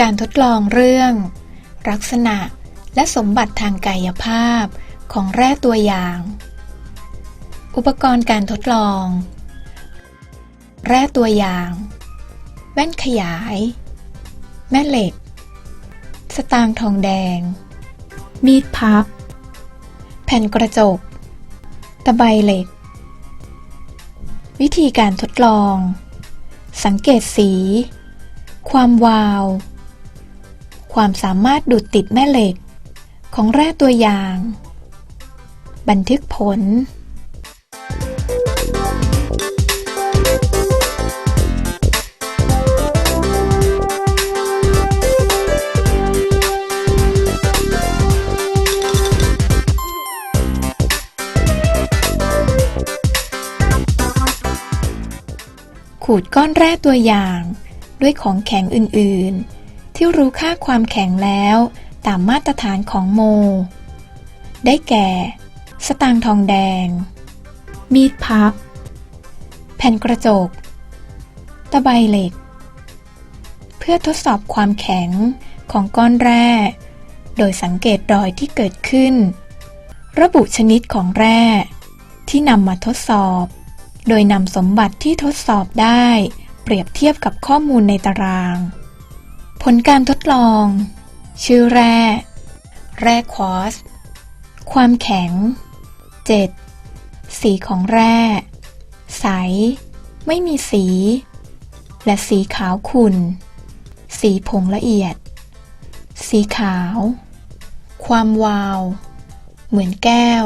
การทดลองเรื่อง ลักษณะและสมบัติทางกายภาพของแร่ตัวอย่าง อุปกรณ์การทดลอง แร่ตัวอย่าง แว่นขยาย แม่เหล็ก สตางค์ทองแดง มีดพับ แผ่นกระจก ตะไบเหล็ก วิธีการทดลอง สังเกตสี ความวาว ความสามารถดูดติดแม่เหล็ก ของแร่ตัวอย่าง บันทึกผล ขูดก้อนแร่ตัวอย่างด้วยของแข็งอื่น ๆ ที่รู้ค่าความแข็งแล้วตามมาตรฐานของโม ได้แก่ สตางค์ทองแดง มีดพับ แผ่นกระจก ตะไบเหล็ก เพื่อทดสอบความแข็งของก้อนแร่ โดยสังเกตรอยที่เกิดขึ้น ระบุชนิดของแร่ ที่นำมาทดสอบ โดยนำสมบัติที่ทดสอบได้ เปรียบเทียบกับข้อมูลในตาราง ผลการทดลอง ชื่อแร่ แร่ควอสความแข็ง 7. สีของแร่ ใส ไม่มีสี และสีขาวขุ่น สีผงละเอียด สีขาว ความวาว เหมือนแก้ว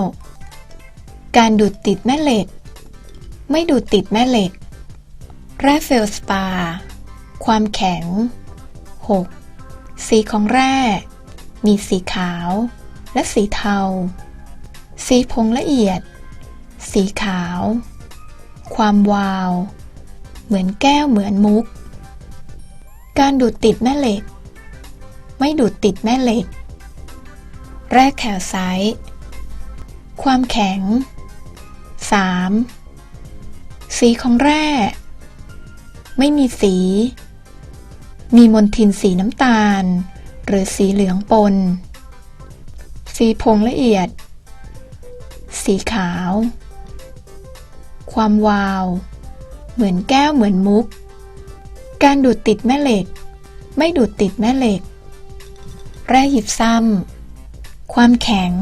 การดูดติดแม่เหล็ก ไม่ดูดติดแม่เหล็ก แร่เฟลสปา ความแข็ง 6. สีของแร่ มีสีขาว และสีเทา สีผงละเอียด สีขาว ความวาว เหมือนแก้วเหมือนมุก การดูดติดแม่เหล็ก ไม่ดูดติดแม่เหล็ก แร่แคลไซต์ความแข็ง 3. สีของแร่ ไม่มีสี มีมนทินสีน้ำตาล หรือสีเหลืองปน สีผงละเอียด สีขาว ความวาว เหมือนแก้วเหมือนมุก การดูดติดแม่เหล็ก ไม่ดูดติดแม่เหล็ก แร่หยิบซ้ำความแข็ง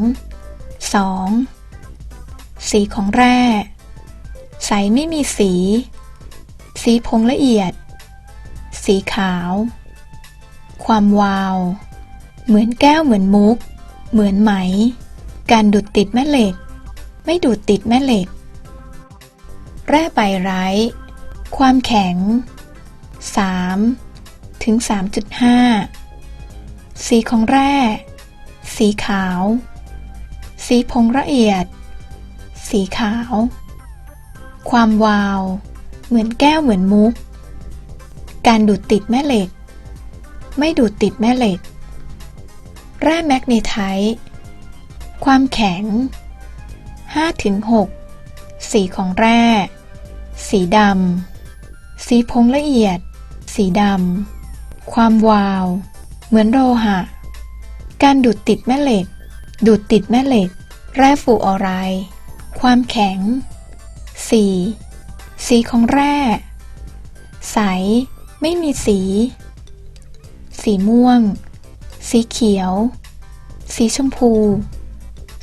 2. สีของแร่ ใสไม่มีสี สีผงละเอียด สีขาว ความวาว เหมือนแก้วเหมือนมุก เหมือนไหม การดูดติดแม่เหล็ก ไม่ดูดติดแม่เหล็ก แร่ใบไร้ ความแข็ง 3 ถึง 3.5 สีของแร่ สีขาว สีผงละเอียด สีขาว ความวาว เหมือนแก้วเหมือนมุก การดูดติดแม่เหล็ก ไม่ดูดติดแม่เหล็ก แร่แมกนีไทต์ความแข็ง 5-6 สีของแร่ สีดำ สีพงละเอียด สีดำ ความวาว เหมือนโลหะ การดูดติดแม่เหล็ก ดูดติดแม่เหล็ก แร่ฟูออไรความแข็ง 4. สีของแร่ ใส ไม่มีสี สีม่วง สีเขียว สีชมพู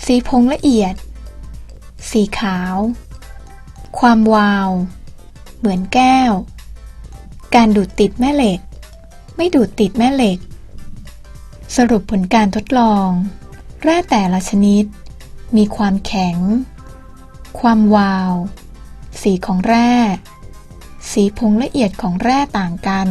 สีพงละเอียด สีขาว ความวาว เหมือนแก้ว การดูดติดแม่เหล็ก ไม่ดูดติดแม่เหล็ก สรุปผลการทดลอง แร่แต่ละชนิด มีความแข็ง ความวาว สีของแร่ สีผงละเอียดของแร่ต่างกัน